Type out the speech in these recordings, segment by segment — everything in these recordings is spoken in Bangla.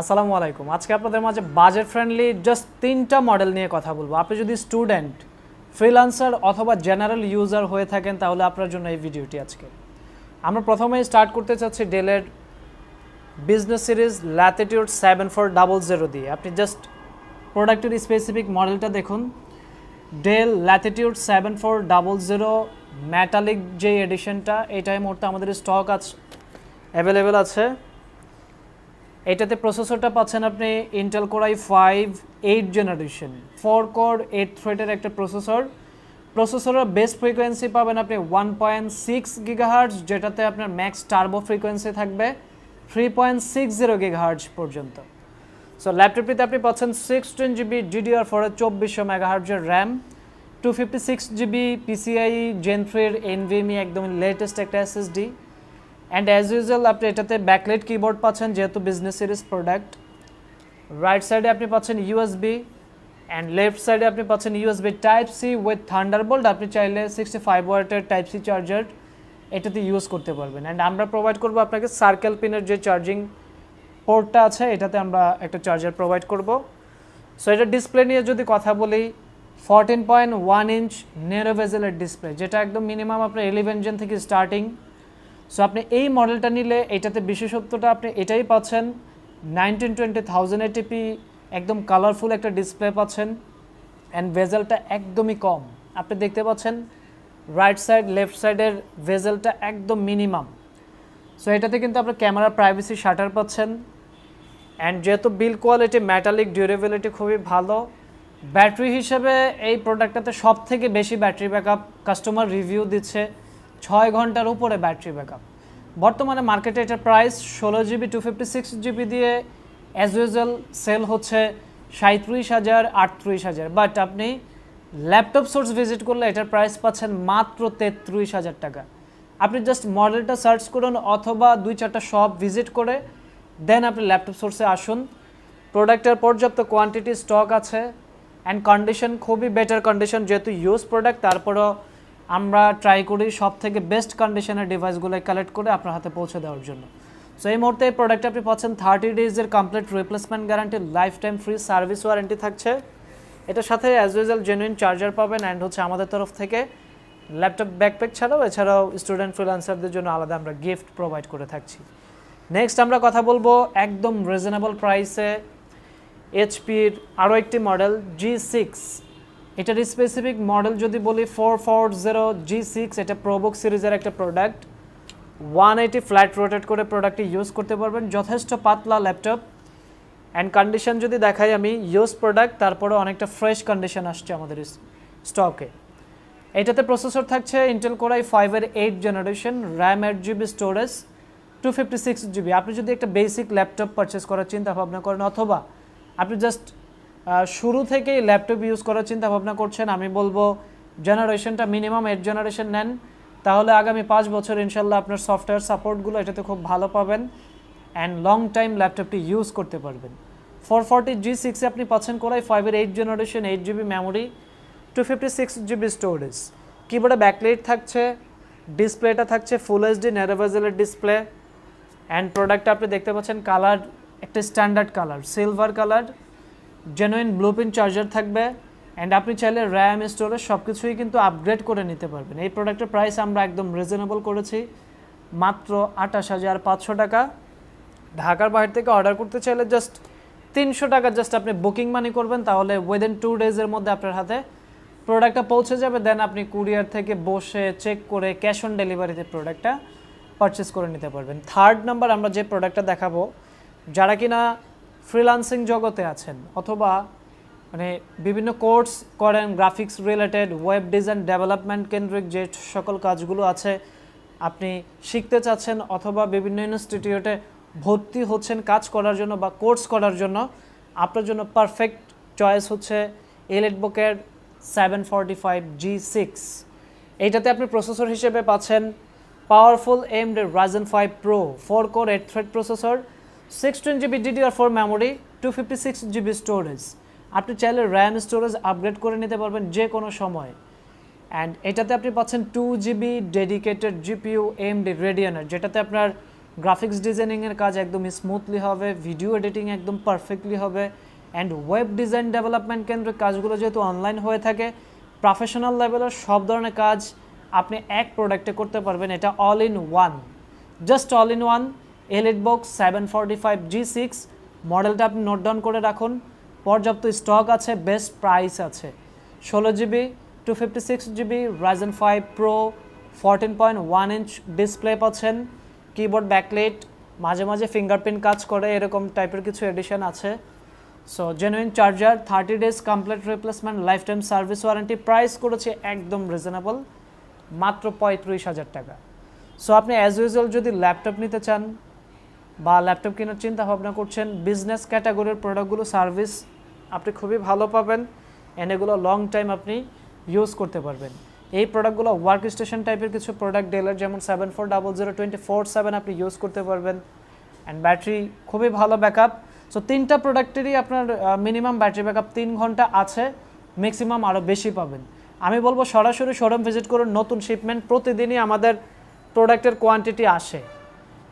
আসসালামু আলাইকুম। আজকে আপনাদের মাঝে বাজেট ফ্রেন্ডলি জাস্ট তিনটা মডেল নিয়ে কথা বলব। আপনি যদি স্টুডেন্ট ফ্রিলান্সার অথবা জেনারেল ইউজার হয়ে থাকেন, তাহলে আপনার জন্য এই ভিডিওটি আজকে। আমরা প্রথমেই স্টার্ট করতে চাচ্ছি ডেলের business series latitude seven four double zero দিয়ে। আপনি জাস্ট প্রোডাক্টের স্পেসিফিক মডেলটা দেখুন। Dell latitude seven four double zero metallic যে এডিশনটা এটাই মুহূর্তে আমাদের স্টক আছে অ্যাভেলেবেল আছে। এটাতে প্রসেসরটা পাচ্ছেন আপনি Intel core i five eight generation four core eight থ্রেডের একটা প্রসেসর প্রসেসরের বেস ফ্রিকোয়েন্সি পাবেন আপনি ওয়ান পয়েন্ট সিক্স গিগাহার্জ যেটাতে আপনার ম্যাক্স টার্বো ফ্রিকোয়েন্সি থাকবে three point six zero gigahertz পর্যন্ত। সো ল্যাপটপটিতে আপনি পাচ্ছেন সিক্সটিন জিবি ডিডিআর ফোরের চব্বিশশো মেগাহার্জের RAM two fifty six GB PCIe gen থ্রির এনভিএমই একদম লেটেস্ট একটা এসএসডি অ্যান্ড অ্যাজ ইউজুয়াল আপনি এটাতে ব্যাকলাইট কিবোর্ড পাচ্ছেন, যেহেতু বিজনেস সিরিজ প্রোডাক্ট রাইট সাইডে আপনি পাচ্ছেন ইউএসবি অ্যান্ড লেফট সাইডে আপনি পাচ্ছেন USB type C with Thunderbolt আপনি চাইলে সিক্সটি ফাইভ ওয়াটের টাইপ সি চার্জার এটাতে ইউজ করতে পারবেন। অ্যান্ড আমরা প্রোভাইড করব আপনাকে সার্কেল পিনের যে চার্জিং পোর্টটা আছে, এটাতে আমরা একটা চার্জার প্রোভাইড করব। সো এটা ডিসপ্লে নিয়ে যদি কথা বলি fourteen point one inch narrow ভেজেলের display যেটা একদম মিনিমাম আপনার ইলেভেন জেন থেকে স্টার্টিং সো আপনি এই মডেলটা নিলে এটাতে বিশেষত্বটা আপনি এটাই পাচ্ছেন। নাইনটিন টোয়েন্টি থাউজেন্ড এটিপি একদম কালারফুল একটা ডিসপ্লে পাচ্ছেন। অ্যান্ড ভেজেলটা একদমই কম। আপনি দেখতে পাচ্ছেন রাইট সাইড লেফট সাইডের ভেজেলটা একদম মিনিমাম সো এটাতে কিন্তু আপনার ক্যামেরা প্রাইভেসি শাটার পাচ্ছেন। অ্যান্ড যেহেতু বিল কোয়ালিটি ম্যাটালিক ডিউরেবিলিটি খুবই ভালো ব্যাটারি হিসেবে এই প্রোডাক্টটাতে সব থেকে বেশি ব্যাটারি ব্যাকআপ কাস্টমার রিভিউ দিচ্ছে। ছয় ঘণ্টার উপরে ব্যাটারি ব্যাকআপ। বর্তমানে মার্কেটে এটার প্রাইস ষোলো GB two fifty six GB দিয়ে অ্যাজ ইউজুয়াল সেল হচ্ছে সাঁত্রিশ হাজার, আটত্রিশ হাজার। বাট আপনি ল্যাপটপ সোর্স ভিজিট করলে এটার প্রাইস পাচ্ছেন মাত্র তেত্রিশ হাজার টাকা। আপনি জাস্ট মডেলটা সার্চ করুন অথবা দুই চারটা শপ ভিজিট করে দেন আপনি ল্যাপটপ সোর্সে আসুন। প্রোডাক্টের পর্যাপ্ত কোয়ান্টিটি স্টক আছে। অ্যান্ড কন্ডিশন খুবই বেটার কন্ডিশন যেহেতু ইউজ প্রোডাক্ট তারপরও আমরা ট্রাই করি সব থেকে বেস্ট কন্ডিশনের ডিভাইসগুলো কালেক্ট করে আপনার হাতে পৌঁছে দেওয়ার জন্য। সো এই মুহূর্তে এই প্রোডাক্ট আপনি পাচ্ছেন thirty ডেজের complete replacement guarantee life time free service warranty থাকছে। এটার সাথে অ্যাজ ইউজুয়াল জেনুইন চার্জার পাবেন অ্যান্ড হচ্ছে আমাদের তরফ থেকে ল্যাপটপ ব্যাকপ্যাক ছাড়াও, এছাড়াও স্টুডেন্ট ফ্রিলান্সারদের জন্য আলাদা আমরা গিফট প্রোভাইড করে থাকছি। নেক্সট আমরা কথা বলব একদম রিজনেবল প্রাইসে এইচপির আরও একটি মডেল জি সিক্স এটার স্পেসিফিক মডেল যদি বলি four four zero G six এটা প্রোবুক সিরিজের একটা product one eighty flat rotate করে প্রোডাক্টটি ইউজ করতে পারবেন। যথেষ্ট পাতলা ল্যাপটপ অ্যান্ড কন্ডিশন যদি দেখাই আমি ইউজ প্রোডাক্ট তারপরে অনেকটা ফ্রেশ কন্ডিশন আসছে আমাদের স্টকে এটাতে প্রসেসর থাকছে ইন্টেল কোরাই ফাইভের eight generation RAM eight GB storage two fifty six GB আপনি যদি একটা বেসিক ল্যাপটপ পারচেস করার চিন্তা ভাবনা করেন, অথবা আপনি জাস্ট শুরু থেকেই ল্যাপটপ ইউজ করার চিন্তা ভাবনা করছেন। আমি বলব জেনারেশনটা মিনিমাম এইট জেনারেশন নেন। তাহলে আগামী পাঁচ বছর ইনশাল্লাহ আপনার সফটওয়্যার সাপোর্টগুলো এটাতে খুব ভালো পাবেন অ্যান্ড লং টাইম ল্যাপটপটি ইউজ করতে পারবেন। ফোর ফর্টি জি সিক্সে আপনি পাচ্ছেন কোরাই ফাইভের eight generation eight GB memory two fifty six GB storage কিবোর্ডে ব্যাকলাইট থাকছে ডিসপ্লেটা থাকছে ফুল এইচডি ন্যারোভেজেলের ডিসপ্লে অ্যান্ড প্রোডাক্টটা আপনি দেখতে পাচ্ছেন কালার একটা standard colour silver colour genuine blue pin charger থাকবে অ্যান্ড আপনি চাইলে র্যাম স্টোরেজ সব কিছুই কিন্তু আপগ্রেড করে নিতে পারবেন। এই প্রোডাক্টের প্রাইস আমরা একদম রিজনেবল করেছি, মাত্র আঠাশ হাজার পাঁচশো টাকা। ঢাকার বাইরে থেকে অর্ডার করতে চাইলে জাস্ট তিনশো টাকা জাস্ট আপনি বুকিং মানি করবেন, তাহলে উইদিন টু ডেজের মধ্যে আপনার হাতে প্রোডাক্টটা পৌঁছে যাবে। দেন আপনি কুরিয়ার থেকে বসে চেক করে ক্যাশ অন ডেলিভারিতে প্রোডাক্টটা পারচেস করে নিতে পারবেন। থার্ড নাম্বার আমরা যে প্রোডাক্টটা দেখাবো, যারা কিনা ফ্রিলান্সিং জগতে আছেন অথবা মানে বিভিন্ন কোর্স করেন graphics related web design development কেন্দ্রিক যে সকল কাজগুলো আছে, আপনি শিখতে চাচ্ছেন অথবা বিভিন্ন ইনস্টিটিউটে ভর্তি হচ্ছেন কাজ করার জন্য বা কোর্স করার জন্য, আপনার জন্য পারফেক্ট চয়েস হচ্ছে এলেট বুকের seven forty five G six এইটাতে আপনি প্রসেসর হিসেবে পাচ্ছেন powerful AMD Ryzen five pro four core eight thread processor sixteen GB DDR four memory two fifty six GB storage আপনি চাইলে র্যাম স্টোরেজ আপগ্রেড করে নিতে পারবেন যে কোনো সময়। অ্যান্ড এটাতে আপনি পাচ্ছেন two GB dedicated GPU AMD রেডিয়ানার যেটাতে আপনার গ্রাফিক্স ডিজাইনিংয়ের কাজ একদম স্মুথলি হবে ভিডিও এডিটিং একদম পারফেক্টলি হবে অ্যান্ড ওয়েব ডিজাইন ডেভেলপমেন্ট কেন্দ্রিক কাজগুলো যেহেতু অনলাইন হয়ে থাকে প্রফেশনাল লেভেলের সব ধরনের কাজ আপনি এক প্রোডাক্টে করতে পারবেন, এটা all in one just all in one elite box seven forty five G six মডেলটা আপনি নোট ডাউন করে রাখুন। পর্যাপ্ত স্টক আছে বেস্ট প্রাইস আছে। ষোলো GB two fifty six GB Ryzen five pro fourteen point one inch display পাচ্ছেন। কিবোর্ড ব্যাকলেট মাঝে মাঝে ফিঙ্গারপ্রিন্ট কাজ করে, এরকম টাইপের কিছু এডিশন আছে। So genuine charger thirty days complete replacement life time service warranty price করেছে একদম রিজনেবল মাত্র পঁয়ত্রিশ হাজার টাকা। সো আপনি অ্যাজ ইউজুয়াল যদি ল্যাপটপ নিতে চান বা ল্যাপটপ কেনার চিন্তা ভাবনা করছেন বিজনেস ক্যাটাগরির প্রোডাক্টগুলো সার্ভিস আপনি খুবই ভালো পাবেন অ্যান্ড এগুলো লং টাইম আপনি ইউজ করতে পারবেন। এই প্রোডাক্টগুলো ওয়ার্ক স্টেশন টাইপের কিছু প্রোডাক্ট ডেলার যেমন seven four double zero twenty four seven আপনি ইউজ করতে পারবেন অ্যান্ড ব্যাটারি খুবই ভালো ব্যাকআপ সো তিনটা প্রোডাক্টেরই আপনার মিনিমাম ব্যাটারি ব্যাকআপ তিন ঘণ্টা আছে ম্যাক্সিমাম আরও বেশি পাবেন। আমি বলব সরাসরি শোরুম ভিজিট করুন, নতুন শিপমেন্ট প্রতিদিনই আমাদের প্রোডাক্টের কোয়ান্টিটি আসে।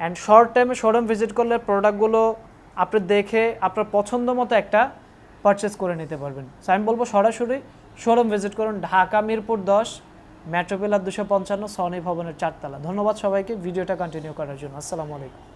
অ্যান্ড শর্ট টাইমে শোরুম ভিজিট করলে প্রোডাক্টগুলো আপনি দেখে আপনার পছন্দ মতো একটা পারচেস করে নিতে পারবেন। সো আমি বলব সরাসরি শোরুম ভিজিট করুন ঢাকা মিরপুর দশ মেট্রোপিলার দুশো পঞ্চান্ন সনি ভবনের চারতলা। ধন্যবাদ সবাইকে ভিডিওটা কন্টিনিউ করার জন্য। আসসালামু আলাইকুম।